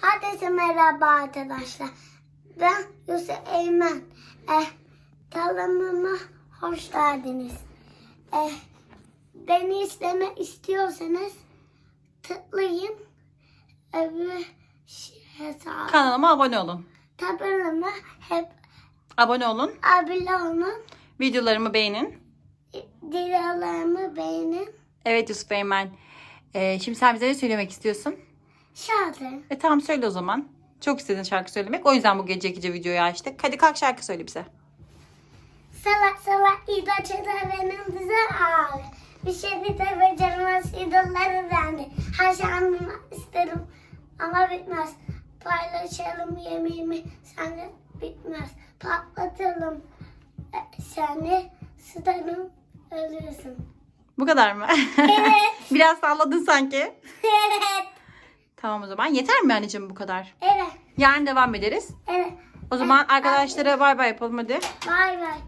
Herkese merhaba arkadaşlar. Ben Yusuf Eymen. Eh, kanalıma hoş geldiniz. Eh, beni izlemek istiyorsanız tıklayın. Öbür hesabı. Kanalıma abone olun. Tabanıma hep Abone olun. abone olun. Videolarımı beğenin. Dilalarımı beğenin. Evet Yusuf Eymen. Ee, şimdi sen bize ne söylemek istiyorsun? Şarkı. E tamam söyle o zaman. Çok istedin şarkı söylemek. O yüzden bu gece gece videoyu açtık. Hadi kalk şarkı söyle bize. Salak salak ilaçlar benim güzel ağrı. Bir şey de beceremez idolları dendi. Her şey anlamak isterim ama bitmez. Paylaşalım yemeğimi senle bitmez. Patlatalım e, seni sıdarım ölürsün. Bu kadar mı? Evet. Biraz salladın sanki. evet. Tamam o zaman. Yeter mi anneciğim bu kadar? Evet. Yarın devam ederiz. Evet. O zaman arkadaşlara bay bay yapalım hadi. Bay bay.